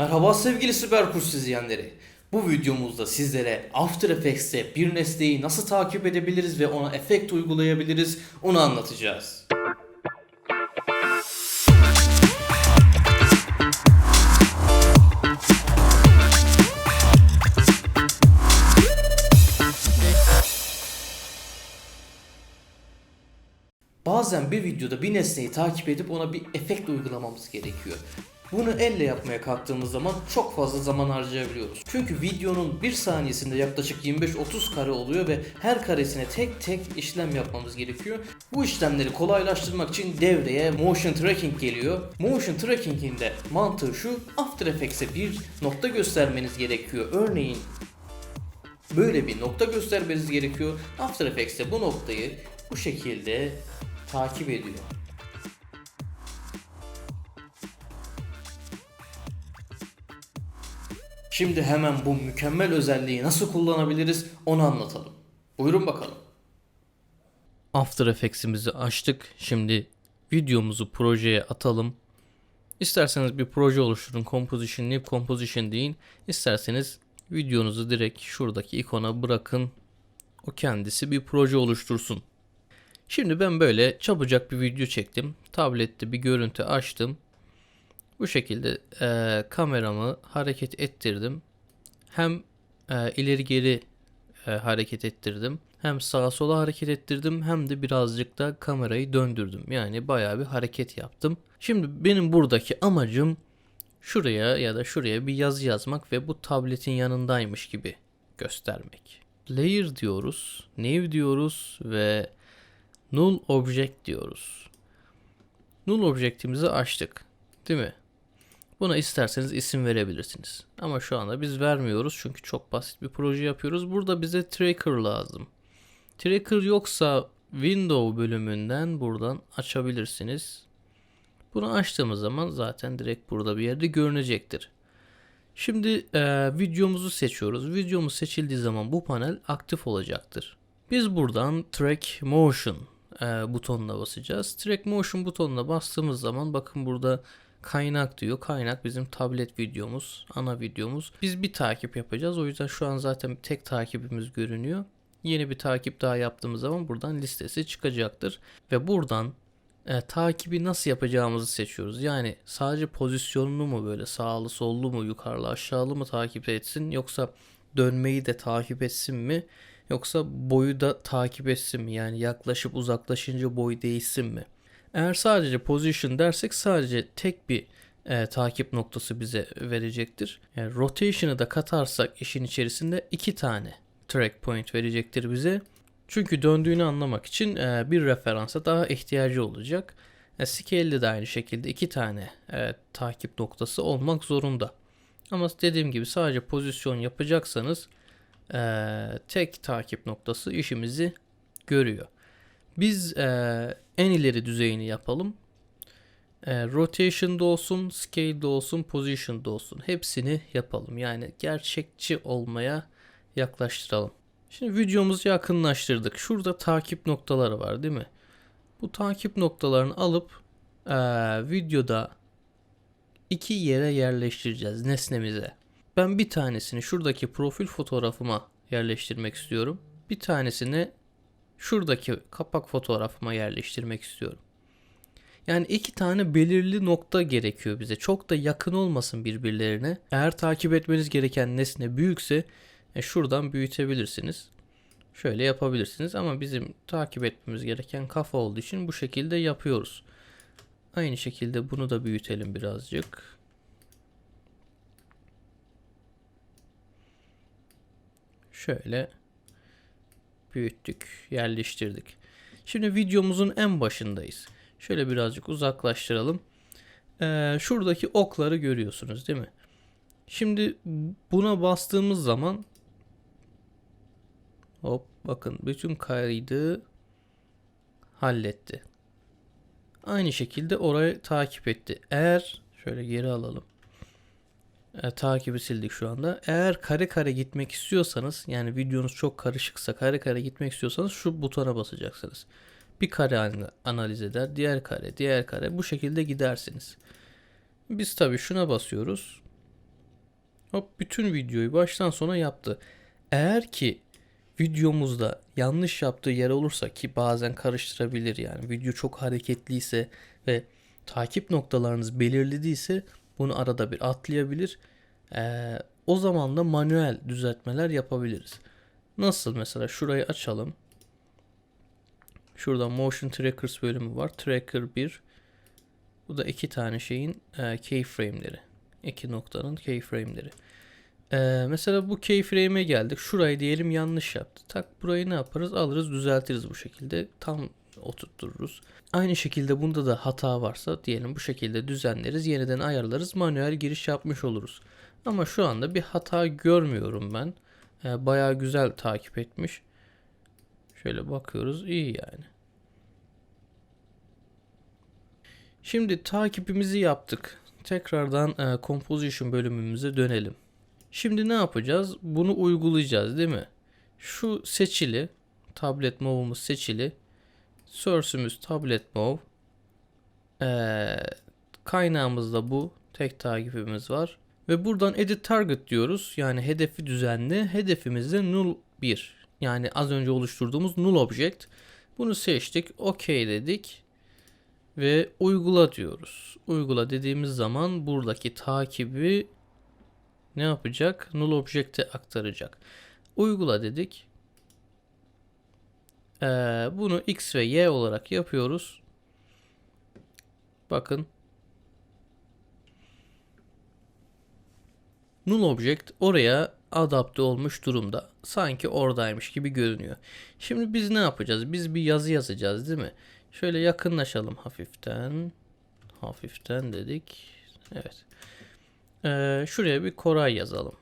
Merhaba sevgili Süper Kurs izleyenleri. Bu videomuzda sizlere After Effects'te bir nesneyi nasıl takip edebiliriz ve ona efekt uygulayabiliriz onu anlatacağız. Bazen bir videoda bir nesneyi takip edip ona bir efekt uygulamamız gerekiyor. Bunu elle yapmaya kalktığımız zaman çok fazla zaman harcayabiliyoruz. Çünkü videonun bir saniyesinde yaklaşık 25-30 kare oluyor ve her karesine tek tek işlem yapmamız gerekiyor. Bu işlemleri kolaylaştırmak için devreye motion tracking geliyor. Motion tracking'in de mantığı şu, After Effects'e bir nokta göstermeniz gerekiyor. Örneğin böyle bir nokta göstermeniz gerekiyor. After Effects'te bu noktayı bu şekilde takip ediyor. Şimdi hemen bu mükemmel özelliği nasıl kullanabiliriz onu anlatalım. Buyurun bakalım. After Effects'imizi açtık. Şimdi videomuzu projeye atalım. İsterseniz bir proje oluşturun. Composition, New Composition deyin. İsterseniz videonuzu direkt şuradaki ikona bırakın. O kendisi bir proje oluştursun. Şimdi ben böyle çabucak bir video çektim. Tablette bir görüntü açtım. Bu şekilde e, kameramı hareket ettirdim. Hem e, ileri geri e, hareket ettirdim. Hem sağa sola hareket ettirdim hem de birazcık da kamerayı döndürdüm. Yani bayağı bir hareket yaptım. Şimdi benim buradaki amacım şuraya ya da şuraya bir yazı yazmak ve bu tabletin yanındaymış gibi göstermek. Layer diyoruz, new diyoruz ve null object diyoruz. Null objectimizi açtık. Değil mi? Buna isterseniz isim verebilirsiniz. Ama şu anda biz vermiyoruz çünkü çok basit bir proje yapıyoruz. Burada bize tracker lazım. Tracker yoksa window bölümünden buradan açabilirsiniz. Bunu açtığımız zaman zaten direkt burada bir yerde görünecektir. Şimdi e, videomuzu seçiyoruz. Videomuz seçildiği zaman bu panel aktif olacaktır. Biz buradan Track Motion e, butonuna basacağız. Track Motion butonuna bastığımız zaman bakın burada kaynak diyor. Kaynak bizim tablet videomuz, ana videomuz. Biz bir takip yapacağız. O yüzden şu an zaten tek takibimiz görünüyor. Yeni bir takip daha yaptığımız zaman buradan listesi çıkacaktır. Ve buradan e, takibi nasıl yapacağımızı seçiyoruz. Yani sadece pozisyonunu mu böyle sağlı sollu mu yukarılı aşağılı mı takip etsin yoksa dönmeyi de takip etsin mi? Yoksa boyu da takip etsin mi? Yani yaklaşıp uzaklaşınca boy değişsin mi? Eğer sadece position dersek sadece tek bir e, takip noktası bize verecektir. Yani rotation'ı da katarsak işin içerisinde iki tane track point verecektir bize. Çünkü döndüğünü anlamak için e, bir referansa daha ihtiyacı olacak. E, scale'de de aynı şekilde iki tane e, takip noktası olmak zorunda. Ama dediğim gibi sadece pozisyon yapacaksanız e, tek takip noktası işimizi görüyor. Biz e, en ileri düzeyini yapalım. E, rotation'da olsun, scale'de olsun, position'da olsun. Hepsini yapalım. Yani gerçekçi olmaya yaklaştıralım. Şimdi videomuzu yakınlaştırdık. Şurada takip noktaları var değil mi? Bu takip noktalarını alıp e, videoda iki yere yerleştireceğiz nesnemize. Ben bir tanesini şuradaki profil fotoğrafıma yerleştirmek istiyorum. Bir tanesini şuradaki kapak fotoğrafıma yerleştirmek istiyorum. Yani iki tane belirli nokta gerekiyor bize. Çok da yakın olmasın birbirlerine. Eğer takip etmeniz gereken nesne büyükse e, şuradan büyütebilirsiniz. Şöyle yapabilirsiniz ama bizim takip etmemiz gereken kafa olduğu için bu şekilde yapıyoruz. Aynı şekilde bunu da büyütelim birazcık. Şöyle büyüttük, yerleştirdik. Şimdi videomuzun en başındayız. Şöyle birazcık uzaklaştıralım. Ee, şuradaki okları görüyorsunuz değil mi? Şimdi buna bastığımız zaman hop bakın bütün kaydı halletti. Aynı şekilde orayı takip etti. Eğer şöyle geri alalım. E, takibi sildik şu anda. Eğer kare kare gitmek istiyorsanız yani videonuz çok karışıksa kare kare gitmek istiyorsanız şu butona basacaksınız. Bir kare analiz eder, diğer kare, diğer kare bu şekilde gidersiniz. Biz tabi şuna basıyoruz. Hop bütün videoyu baştan sona yaptı. Eğer ki videomuzda yanlış yaptığı yer olursa ki bazen karıştırabilir yani video çok hareketliyse ve takip noktalarınız belirlediyse bunu arada bir atlayabilir. Ee, o zaman da manuel düzeltmeler yapabiliriz. Nasıl mesela şurayı açalım. Şurada Motion Trackers bölümü var. Tracker 1. Bu da iki tane şeyin e, keyframe'leri. İki noktanın keyframe'leri. Ee, mesela bu keyframe'e geldik. Şurayı diyelim yanlış yaptı. Tak burayı ne yaparız? Alırız düzeltiriz bu şekilde. Tam oturturuz. Aynı şekilde bunda da hata varsa diyelim bu şekilde düzenleriz. Yeniden ayarlarız. Manuel giriş yapmış oluruz. Ama şu anda bir hata görmüyorum ben. Ee, bayağı güzel takip etmiş. Şöyle bakıyoruz. iyi yani. Şimdi takipimizi yaptık. Tekrardan e, composition bölümümüze dönelim. Şimdi ne yapacağız? Bunu uygulayacağız değil mi? Şu seçili, tablet move'umuz seçili. Source'ümüz tablet move. Ee, kaynağımız bu. Tek takipimiz var. Ve buradan edit target diyoruz. Yani hedefi düzenli. Hedefimiz de null 1. Yani az önce oluşturduğumuz null object. Bunu seçtik. OK dedik. Ve uygula diyoruz. Uygula dediğimiz zaman buradaki takibi ne yapacak? Null object'e aktaracak. Uygula dedik. Ee, bunu x ve y olarak yapıyoruz. Bakın. Null object oraya adapte olmuş durumda. Sanki oradaymış gibi görünüyor. Şimdi biz ne yapacağız? Biz bir yazı yazacağız değil mi? Şöyle yakınlaşalım hafiften. Hafiften dedik. Evet. Ee, şuraya bir Koray yazalım.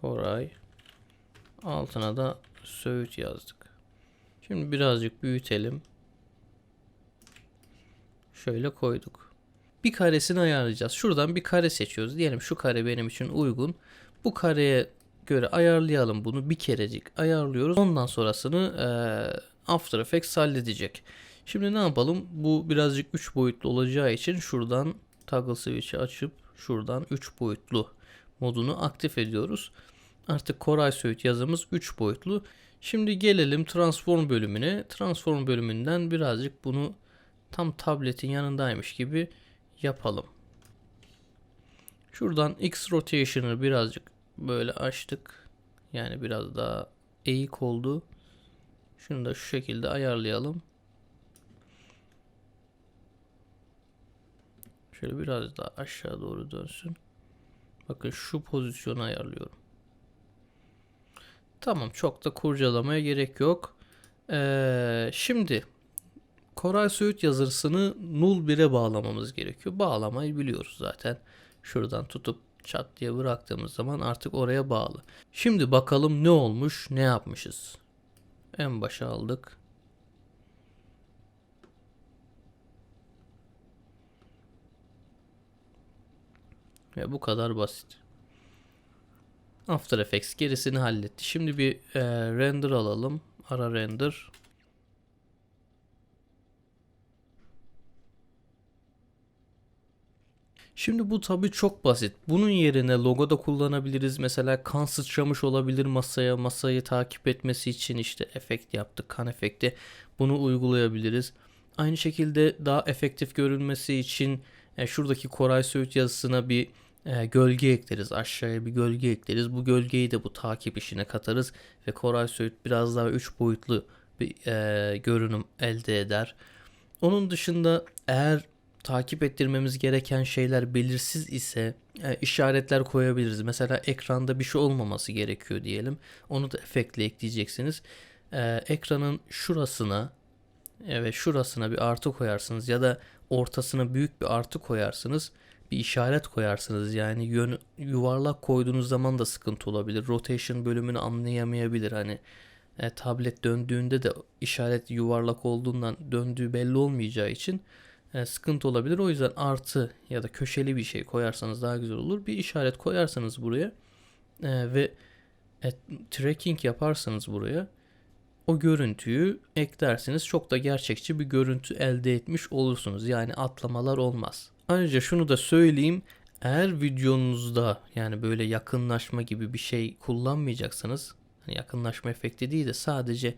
Koray. Altına da Söğüt yazdık. Şimdi birazcık büyütelim. Şöyle koyduk. Bir karesini ayarlayacağız. Şuradan bir kare seçiyoruz. Diyelim şu kare benim için uygun. Bu kareye göre ayarlayalım bunu. Bir kerecik ayarlıyoruz. Ondan sonrasını e, After Effects halledecek. Şimdi ne yapalım? Bu birazcık 3 boyutlu olacağı için şuradan toggle switch'i açıp şuradan 3 boyutlu modunu aktif ediyoruz. Artık Koray Söğüt yazımız 3 boyutlu. Şimdi gelelim transform bölümüne. Transform bölümünden birazcık bunu tam tabletin yanındaymış gibi yapalım. Şuradan X rotation'ı birazcık böyle açtık. Yani biraz daha eğik oldu. Şunu da şu şekilde ayarlayalım. Şöyle biraz daha aşağı doğru dönsün. Bakın şu pozisyonu ayarlıyorum. Tamam çok da kurcalamaya gerek yok. Ee, şimdi Koray Söğüt yazısını null 1'e bağlamamız gerekiyor. Bağlamayı biliyoruz zaten. Şuradan tutup çat diye bıraktığımız zaman artık oraya bağlı. Şimdi bakalım ne olmuş, ne yapmışız. En başa aldık. Ve bu kadar basit. After Effects gerisini halletti. Şimdi bir e, render alalım. Ara render. Şimdi bu tabi çok basit. Bunun yerine logo da kullanabiliriz. Mesela kan sıçramış olabilir masaya. Masayı takip etmesi için işte efekt yaptık. Kan efekti. Bunu uygulayabiliriz. Aynı şekilde daha efektif görünmesi için e, şuradaki Koray Söğüt yazısına bir e, gölge ekleriz. Aşağıya bir gölge ekleriz. Bu gölgeyi de bu takip işine katarız. Ve Koray Söğüt biraz daha 3 boyutlu bir e, görünüm elde eder. Onun dışında eğer takip ettirmemiz gereken şeyler belirsiz ise e, işaretler koyabiliriz. Mesela ekranda bir şey olmaması gerekiyor diyelim. Onu da efektle ekleyeceksiniz. E, ekranın şurasına ve şurasına bir artı koyarsınız ya da ortasına büyük bir artı koyarsınız. Bir işaret koyarsınız yani yön yuvarlak koyduğunuz zaman da sıkıntı olabilir. Rotation bölümünü anlayamayabilir hani e, tablet döndüğünde de işaret yuvarlak olduğundan döndüğü belli olmayacağı için e, sıkıntı olabilir. O yüzden artı ya da köşeli bir şey koyarsanız daha güzel olur. Bir işaret koyarsanız buraya e, ve e, tracking yaparsanız buraya o görüntüyü eklersiniz. Çok da gerçekçi bir görüntü elde etmiş olursunuz. Yani atlamalar olmaz. Ayrıca şunu da söyleyeyim. Eğer videonuzda yani böyle yakınlaşma gibi bir şey kullanmayacaksanız hani yakınlaşma efekti değil de sadece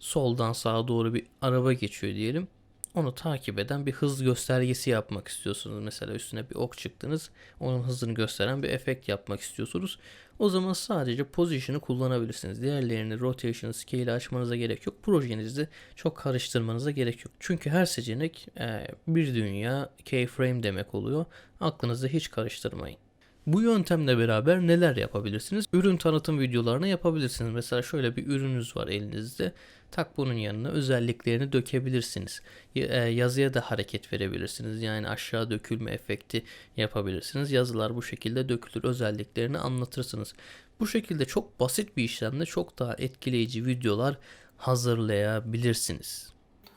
soldan sağa doğru bir araba geçiyor diyelim. Onu takip eden bir hız göstergesi yapmak istiyorsunuz. Mesela üstüne bir ok çıktınız. Onun hızını gösteren bir efekt yapmak istiyorsunuz. O zaman sadece position'ı kullanabilirsiniz. Diğerlerini rotation, scale açmanıza gerek yok. Projenizi çok karıştırmanıza gerek yok. Çünkü her seçenek e, bir dünya keyframe demek oluyor. Aklınızı hiç karıştırmayın. Bu yöntemle beraber neler yapabilirsiniz? Ürün tanıtım videolarını yapabilirsiniz. Mesela şöyle bir ürününüz var elinizde. Tak bunun yanına özelliklerini dökebilirsiniz. E, Yazıya da hareket verebilirsiniz. Yani aşağı dökülme efekti yapabilirsiniz. Yazılar bu şekilde dökülür. Özelliklerini anlatırsınız. Bu şekilde çok basit bir işlemle çok daha etkileyici videolar hazırlayabilirsiniz.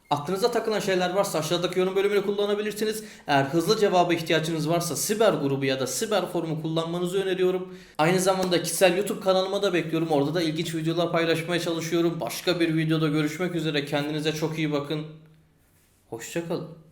Aklınıza takılan şeyler varsa aşağıdaki yorum bölümünü kullanabilirsiniz. Eğer hızlı cevaba ihtiyacınız varsa Siber grubu ya da Siber forumu kullanmanızı öneriyorum. Aynı zamanda kişisel YouTube kanalıma da bekliyorum. Orada da ilginç videolar paylaşmaya çalışıyorum. Başka bir videoda görüşmek üzere. Kendinize çok iyi bakın. Hoşçakalın.